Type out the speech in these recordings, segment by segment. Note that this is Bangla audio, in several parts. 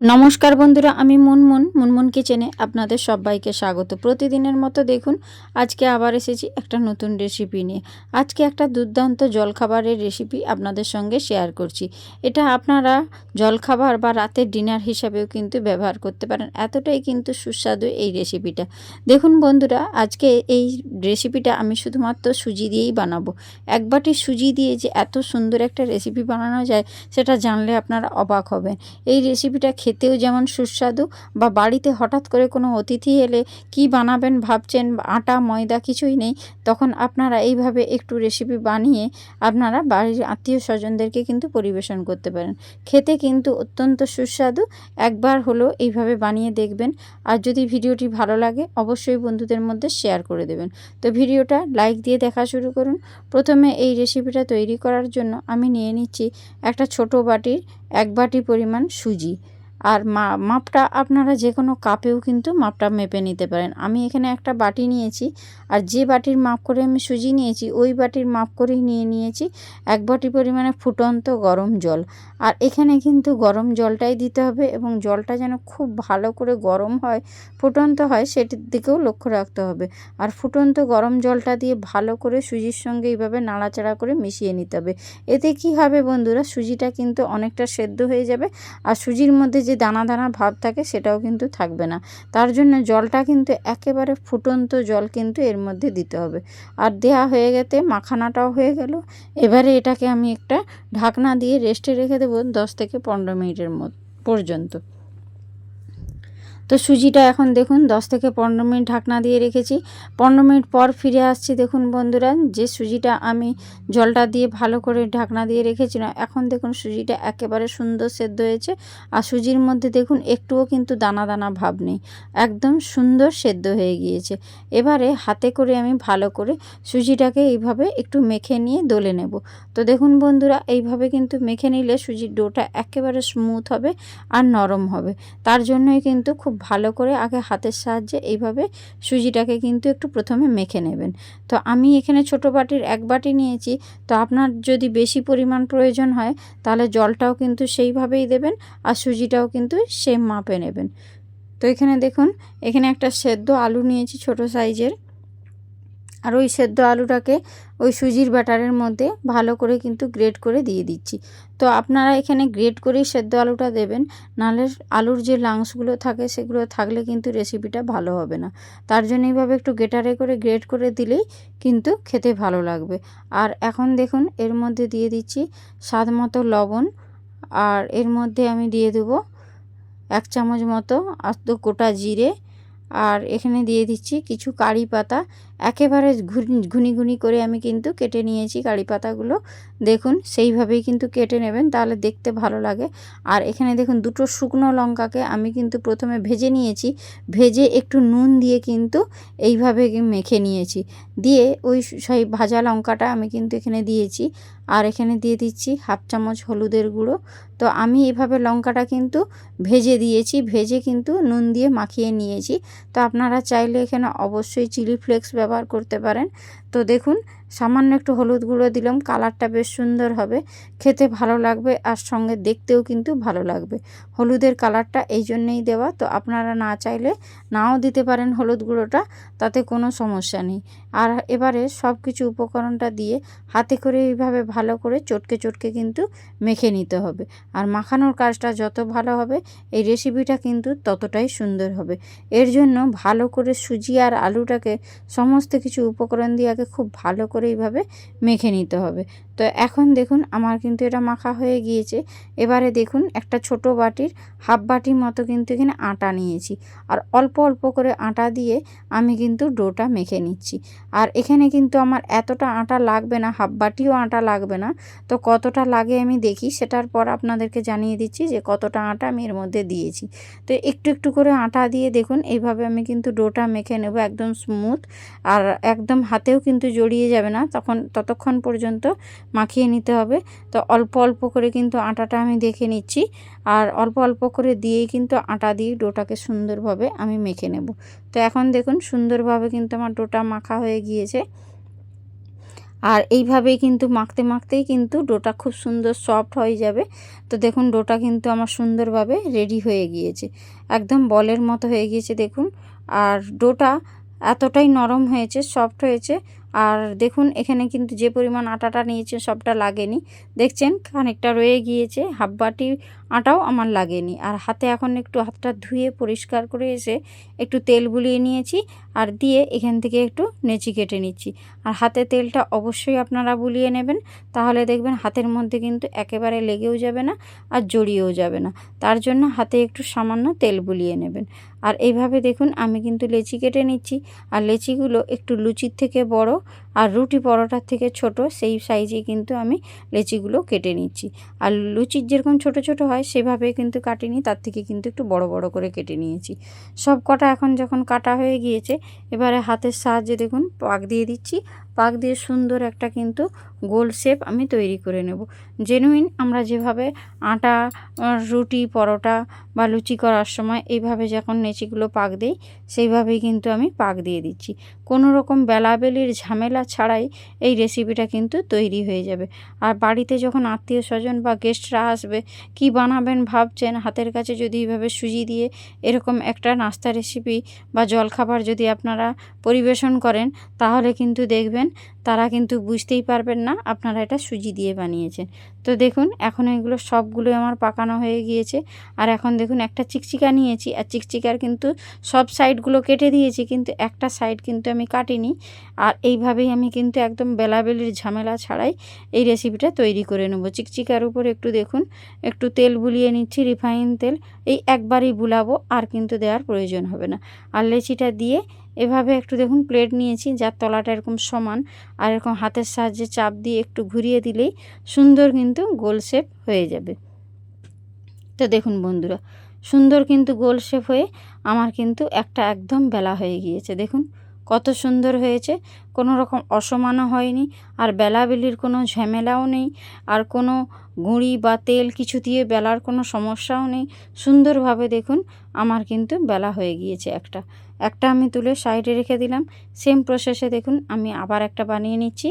নমস্কার বন্ধুরা, আমি মুনমুন। মুনমুন কিচেনে আপনাদের সবাইকে স্বাগত। প্রতিদিনের মতো দেখুন, আজকে আবার এসেছি একটা নতুন রেসিপি নিয়ে। আজকে একটা দুর্দান্ত জলখাবারের রেসিপি আপনাদের সঙ্গে শেয়ার করছি। এটা আপনারা জলখাবার বা রাতের ডিনার হিসাবেও কিন্তু ব্যবহার করতে পারেন। এতটাই কিন্তু সুস্বাদু এই রেসিপিটা দেখুন বন্ধুরা, আজকে এই রেসিপিটা আমি শুধুমাত্র সুজি দিয়েই বানাবো। একবারটি সুজি দিয়ে যে এত সুন্দর একটা রেসিপি বানানো যায়, সেটা জানলে আপনারা অবাক হবেন। এই রেসিপিটা খেতেও যেমন সুস্বাদু, বা বাড়িতে হঠাৎ করে কোনো অতিথি এলে কি বানাবেন ভাবছেন, আটা, ময়দা কিছুই নেই, তখন আপনারা এইভাবে একটু রেসিপি বানিয়ে আপনারা বাড়ির আত্মীয় স্বজনদেরকে কিন্তু পরিবেশন করতে পারেন। খেতে কিন্তু অত্যন্ত সুস্বাদু, একবার হলো এইভাবে বানিয়ে দেখবেন। আর যদি ভিডিওটি ভালো লাগে, অবশ্যই বন্ধুদের মধ্যে শেয়ার করে দেবেন। তো ভিডিওটা লাইক দিয়ে দেখা শুরু করুন। প্রথমে এই রেসিপিটা তৈরি করার জন্য আমি নিয়ে নিচ্ছি একটা ছোট বাটির এক বাটি পরিমাণ সুজি। আর মাপটা আপনারা যে কোনো কাপেও কিন্তু মাপটা মেপে নিতে পারেন। আমি এখানে একটা বাটি নিয়েছি আর যে বাটির মাপ করে আমি সুজি নিয়েছি, ওই বাটির মাপ করেই নিয়ে নিয়েছি এক বাটি পরিমাণে ফুটন্ত গরম জল। আর এখানে কিন্তু গরম জলটাই দিতে হবে এবং জলটা যেন খুব ভালো করে গরম হয়, ফুটন্ত হয় সেটির দিকেও লক্ষ্য রাখতে হবে। আর ফুটন্ত গরম জলটা দিয়ে ভালো করে সুজির সঙ্গে এইভাবে নাড়াচাড়া করে মিশিয়ে নিতে হবে। এতে কি হবে বন্ধুরা, সুজিটা কিন্তু অনেকটা সেদ্ধ হয়ে যাবে। আর সুজির মধ্যে যে দানা দানা ভাব থাকে সেটাও কিন্তু থাকবে না। তার জন্য জলটা কিন্তু একেবারে ফুটন্ত জল কিন্তু এর মধ্যে দিতে হবে। আর দেয়া হয়ে গেতে মাখানাটাও হয়ে গেল। এবারে এটাকে আমি একটা ঢাকনা দিয়ে রেস্টে রেখে দেবো দশ থেকে পনেরো মিনিটের মতো পর্যন্ত। তো সুজিটা এখন দেখুন দশ থেকে পনেরো মিনিট ঢাকনা দিয়ে রেখেছি। পনেরো মিনিট পর ফিরে আসছি দেখুন বন্ধুরা, যে সুজিটা আমি জলটা দিয়ে ভালো করে ঢাকনা দিয়ে রেখেছিলাম, এখন দেখুন সুজিটা একেবারে সুন্দর সেদ্ধ হয়েছে। আর সুজির মধ্যে দেখুন একটুও কিন্তু দানা দানা ভাব নেই, একদম সুন্দর সেদ্ধ হয়ে গিয়েছে। এবারে হাতে করে আমি ভালো করে সুজিটাকে এইভাবে একটু মেখে নিয়ে দলে নেব। তো দেখুন বন্ধুরা, এইভাবে কিন্তু মেখে নিলে সুজির ডোটা একেবারে স্মুথ হবে আর নরম হবে। তার জন্যই কিন্তু খুব ভালো করে আগে হাতের সাহায্যে এইভাবে সুজিটাকে কিন্তু একটু প্রথমে মেখে নেবেন। তো আমি এখানে ছোট বাটির এক বাটি নিয়েছি। তো আপনার যদি বেশি পরিমাণ প্রয়োজন হয়, তাহলে জলটাও কিন্তু সেইভাবেই দেবেন আর সুজিটাও কিন্তু সেম মাপে নেবেন। তো এখানে দেখুন, এখানে একটা সেদ্ধ আলু নিয়েছি ছোট সাইজের। আর ওই সেদ্ধ আলুটাকে ওই সুজির ব্যাটারের মধ্যে ভালো করে কিন্তু গ্রেট করে দিয়ে দিচ্ছি। তো আপনারা এখানে গ্রেট করেই সেদ্ধ আলুটা দেবেন, নাহলে আলুর যে লাংসগুলো থাকে সেগুলো থাকলে কিন্তু রেসিপিটা ভালো হবে না। তার জন্য এইভাবে একটু গেটারে করে গ্রেট করে দিলেই কিন্তু খেতে ভালো লাগবে। আর এখন দেখুন, এর মধ্যে দিয়ে দিচ্ছি স্বাদ মতো লবণ, আর এর মধ্যে আমি দিয়ে দেবো এক চামচ মতো আস্ত গোটা জিরে, আর এখানে দিয়ে দিচ্ছি কিছু কারি পাতা একেবারে ঘুনি ঘুনি করে আমি কিন্তু কেটে নিয়েছি কারি পাতাগুলো। দেখুন, সেইভাবেই কিন্তু কেটে নেবেন, তাহলে দেখতে ভালো লাগে। আর এখানে দেখুন, দুটো শুকনো লঙ্কাকে আমি কিন্তু প্রথমে ভেজে নিয়েছি। ভেজে একটু নুন দিয়ে কিন্তু এইভাবে মেখে নিয়েছি। দিয়ে ওই সেই ভাজা লঙ্কাটা আমি কিন্তু এখানে দিয়েছি। আর এখানে দিয়ে দিচ্ছি হাফ চামচ হলুদের গুঁড়ো। তো আমি এভাবে লঙ্কাটা কিন্তু ভেজে দিয়েছি, ভেজে কিন্তু নুন দিয়ে মাখিয়ে নিয়েছি। তো আপনারা চাইলে এখানে অবশ্যই চিলি ফ্লেক্স ব্যবহার করতে পারেন। তো দেখুন সামান্য একটু হলুদ গুঁড়ো দিলাম, কালারটা বেশ সুন্দর হবে, খেতে ভালো লাগবে আর সঙ্গে দেখতেও কিন্তু ভালো লাগবে। হলুদের কালারটা এই জন্যেই দেওয়া, তো আপনারা না চাইলে নাও দিতে পারেন হলুদ গুঁড়োটা, তাতে কোনো সমস্যা নেই। আর এবারে সব কিছু উপকরণটা দিয়ে হাতে করে এইভাবে ভালো করে চটকে চটকে কিন্তু মেখে নিতে হবে। আর মাখানোর কাজটা যত ভালো হবে, এই রেসিপিটা কিন্তু ততটাই সুন্দর হবে। এর জন্য ভালো করে সুজি আর আলুটাকে সমস্ত কিছু উপকরণ দিয়ে আগে খুব ভালো করে এইভাবে মেখে নিতে হবে। তো এখন দেখুন আমার কিন্তু এটা মাখা হয়ে গিয়েছে। এবারে দেখুন একটা ছোট বাটির, হাফ বাটির মতো কিন্তু এখানে আটা নিয়েছি। আর অল্প অল্প করে আটা দিয়ে আমি কিন্তু ডোটা মেখে নিচ্ছি। আর এখানে কিন্তু আমার এতটা আটা লাগবে না, হাফ বাটিও আটা লাগবে না। তো কতটা লাগে আমি দেখি, সেটার পর আপনাদেরকে জানিয়ে দিচ্ছি যে কতটা আটা আমি এর মধ্যে দিয়েছি। তো একটু একটু করে আটা দিয়ে দেখুন, এইভাবে আমি কিন্তু ডোটা মেখে নেব একদম স্মুথ আর একদম হাতেও কিন্তু জড়িয়ে যাবে না, তখন ততক্ষণ পর্যন্ত মাখিয়ে নিতে হবে। তো অল্প অল্প করে কিন্তু আটাটা আমি দেখে নিচ্ছি। আর অল্প অল্প করে দিয়েই কিন্তু আটা দিয়ে ডোটাকে সুন্দরভাবে আমি মেখে নেব। তো এখন দেখুন সুন্দরভাবে কিন্তু আমার ডোটা মাখা হয়ে গিয়েছে। আর এইভাবেই কিন্তু মাখতে, মাখতেই কিন্তু ডোটা খুব সুন্দর সফট হয়ে যাবে। তো দেখুন ডোটা কিন্তু আমার সুন্দরভাবে রেডি হয়ে গিয়েছে। একদম বলের মতো হয়ে গিয়েছে দেখুন। আর ডোটা এতটাই নরম হয়েছে, সফট হয়েছে। আর দেখুন, এখানে কিন্তু যে পরিমাণ আটাটা নিয়েছে সবটা লাগেনি। দেখছেন, খানিকটা রয়ে গিয়েছে হাফ বাটি আটাও আমার লাগেনি। আর হাতে এখন একটু হাতটা ধুয়ে পরিষ্কার করে এসে একটু তেল বুলিয়ে নিয়েছি আর দিয়ে এখান থেকে একটু নেচি কেটে নিচ্ছি। আর হাতে তেলটা অবশ্যই আপনারা বুলিয়ে নেবেন, তাহলে দেখবেন হাতের মধ্যে কিন্তু একেবারে লেগেও যাবে না আর জড়িয়েও যাবে না। তার জন্য হাতে একটু সামান্য তেল বুলিয়ে নেবেন। আর এইভাবে দেখুন আমি কিন্তু লেচি কেটে নিচ্ছি। আর লেচিগুলো একটু লুচির থেকে বড় আর রুটি পরোটার থেকে ছোট, সেই সাইজে কিন্তু আমি লেচিগুলো কেটে নিচ্ছি। আর লুচির যেরকম ছোট ছোট হয়, সেভাবে কিন্তু কাটিনি, তার থেকে কিন্তু একটু বড় বড় করে কেটে নিয়েছি। সব কটা এখন যখন কাটা হয়ে গিয়েছে, এবারে হাতের সাহায্যে দেখুন, পাক দিয়ে দিচ্ছি। পাক দিয়ে সুন্দর একটা কিন্তু গোল শেপ আমি তৈরি করে নেব। জেনুইন আমরা যেভাবে আটা রুটি, পরোটা বা লুচি করার সময় এইভাবে যখন নেচিগুলো পাক দিই, সেইভাবেই কিন্তু আমি পাক দিয়ে দিচ্ছি। কোনো রকম বেলাবেলির ঝামেলা ছাড়াই এই রেসিপিটা কিন্তু তৈরি হয়ে যাবে। আর বাড়িতে যখন আত্মীয় স্বজন বা গেস্টরা আসবে, কি বানাবেন ভাবছেন? হাতের কাছে যদি এইভাবে সুজি দিয়ে এরকম একটা নাস্তা রেসিপি বা জলখাবার যদি আপনারা পরিবেশন করেন, তাহলে কিন্তু দেখবেন তারা কিন্তু বুঝতেই পারবেন না আপনারা এটা সুজি দিয়ে বানিয়েছেন। তো দেখুন, এখন এগুলো সবগুলো আমার পাকানো হয়ে গিয়েছে। আর এখন দেখুন, একটা চিকচিকা নিয়েছি। আর চিকচিকার কিন্তু সব সাইডগুলো কেটে দিয়েছি, কিন্তু একটা সাইড কিন্তু আমি কাটিনি। আর এইভাবেই আমি কিন্তু একদম বেলাবেলির ঝামেলা ছাড়াই এই রেসিপিটা তৈরি করে নেব। চিকচিকার উপর একটু দেখুন, একটু তেল বুলিয়ে নিচ্ছি, রিফাইন তেল। এই একবারই বুলাবো, আর কিন্তু দেওয়ার প্রয়োজন হবে না। আর লেচিটা দিয়ে এভাবে একটু দেখুন প্লেট নিয়েছি, যার তলাটা এরকম সমান, আর এরকম হাতের সাহায্যে চাপ দিয়ে একটু ঘুরিয়ে দিলেই সুন্দর কিন্তু গোল শেপ হয়ে যাবে। তো দেখুন বন্ধুরা, সুন্দর কিন্তু গোল শেপ হয়ে আমার কিন্তু একটা একদম বেলা হয়ে গিয়েছে। দেখুন কত সুন্দর হয়েছে, কোনো রকম অসমানও হয়নি, আর বেলাবেলির কোনো ঝামেলাও নেই, আর কোনো গুঁড়ি বা তেল কিছু দিয়ে বেলার কোনো সমস্যাও নেই। সুন্দরভাবে দেখুন আমার কিন্তু বেলা হয়ে গিয়েছে একটা। একটা আমি তুলে সাইডে রেখে দিলাম। সেম প্রসেসে দেখুন, আমি আবার একটা বানিয়ে নিচ্ছি।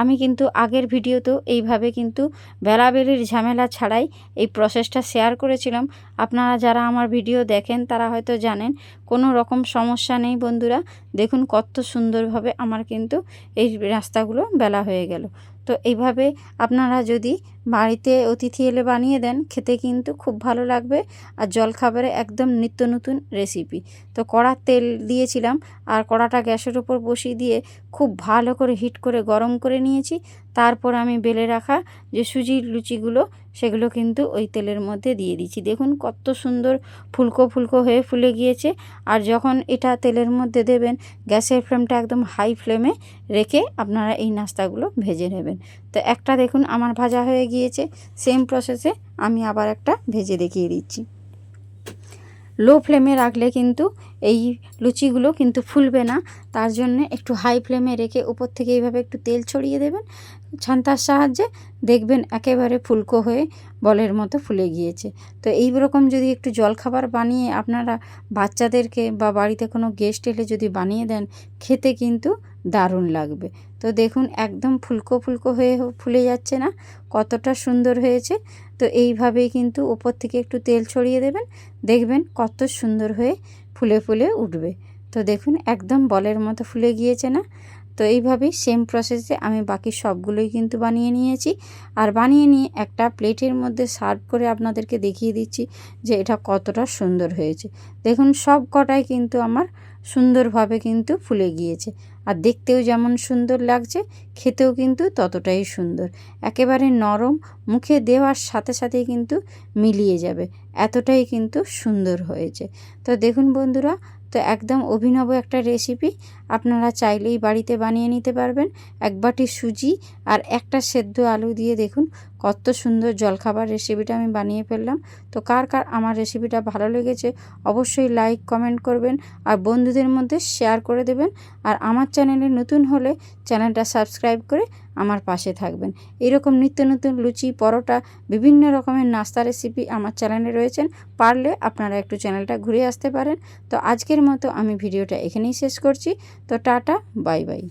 আমি কিন্তু আগের ভিডিওতেও এইভাবে কিন্তু বেলাবেলির ঝামেলা ছাড়াই এই প্রসেসটা শেয়ার করেছিলাম। আপনারা যারা আমার ভিডিও দেখেন, তারা হয়তো জানেন, কোনো রকম সমস্যা নেই বন্ধুরা। দেখুন কত সুন্দরভাবে আমার কিন্তু এই রাস্তাগুলো বেলা হয়ে গেল। তো এইভাবে আপনারা যদি বাড়িতে অতিথি এলে বানিয়ে দেন, খেতে কিন্তু খুব ভালো লাগবে আর জলখাবারে একদম নিত্য নতুন রেসিপি তো কড়ার তেল দিয়েছিলাম আর কড়াটা গ্যাসের উপর বসিয়ে দিয়ে খুব ভালো করে হিট করে গরম করে নিয়েছি। তারপর আমি বেলে রাখা যে সুজির লুচিগুলো, সেগুলো কিন্তু ওই তেলের মধ্যে দিয়ে দিচ্ছি দেখুন কত সুন্দর ফুলকো ফুলকো হয়ে ফুলে গিয়েছে আর যখন এটা তেলের মধ্যে দেবেন, গ্যাসের ফ্লেমটা একদম হাই ফ্লেমে রেখে আপনারা এই নাস্তাগুলো ভেজে নেবেন। তো একটা দেখুন, আমার ভাজা হয়ে গিয়েছে। সেম প্রসেসে আমি আবার একটা ভেজে দেখিয়ে দিচ্ছি। লো ফ্লেমে রাখলে কিন্তু এই লুচিগুলো কিন্তু ফুলবে না। তার জন্য একটু হাই ফ্লেমে রেখে উপর থেকে এইভাবে একটু তেল ছড়িয়ে দেবেন। ছান্তার সাহায্যে দেখবেন একেবারে ফুলকো হয়ে বলের মতো ফুলে গিয়েছে। তো এই রকম যদি একটু জলখাবার বানিয়ে আপনারা বাচ্চাদেরকে বা বাড়িতে কোনো গেস্ট এলে যদি বানিয়ে দেন, খেতে কিন্তু দারুণ লাগবে। তো দেখুন, একদম ফুলকো ফুলকো হয়ে ফুলে যাচ্ছে না, কতটা সুন্দর হয়েছে। তো এইভাবেই কিন্তু ওপর থেকে একটু তেল ছড়িয়ে দেবেন, দেখবেন কত সুন্দর হয়ে ফুলে ফুলে উঠবে। তো দেখুন, একদম বলের মতো ফুলে গিয়েছে না। তো এইভাবেই সেম প্রসেসে আমি বাকি সবগুলোই কিন্তু বানিয়ে নিয়েছি। আর বানিয়ে নিয়ে একটা প্লেটের মধ্যে সার্ভ করে আপনাদেরকে দেখিয়ে দিচ্ছি যে এটা কতটা সুন্দর হয়েছে। দেখুন, সব কটাই কিন্তু আমার সুন্দরভাবে কিন্তু ফুলে গিয়েছে। আর দেখতেও যেমন সুন্দর লাগছে, খেতেও কিন্তু ততটাই সুন্দর। একেবারে নরম, মুখে দেওয়ার সাথে সাথেই কিন্তু মিলিয়ে যাবে। এতটাই কিন্তু সুন্দর হয়েছে। তো দেখুন বন্ধুরা, তো একদম অভিনব একটা রেসিপি আপনারা চাইলেই বাড়িতে বানিয়ে নিতে পারবেন। এক বাটি সুজি আর একটা সেদ্ধ আলু দিয়ে দেখুন কত সুন্দর জলখাবার রেসিপিটা আমি বানিয়ে ফেললাম। তো কার কার আমার রেসিপিটা ভালো লেগেছে অবশ্যই লাইক কমেন্ট করবেন আর বন্ধুদের মধ্যে শেয়ার করে দেবেন। আর আমার চ্যানেলে নতুন হলে চ্যানেলটা সাবস্ক্রাইব করে আমার পাশে থাকবেন। এরকম নিত্য নতুন লুচি, পরোটা, বিভিন্ন রকমের নাস্তা রেসিপি আমার চ্যানেলে রয়েছেন। পারলে আপনারা একটু চ্যানেলটা ঘুরে আসতে পারেন। তো আজকের মতো আমি ভিডিওটা এখানেই শেষ করছি। তো টাটা বাই বাই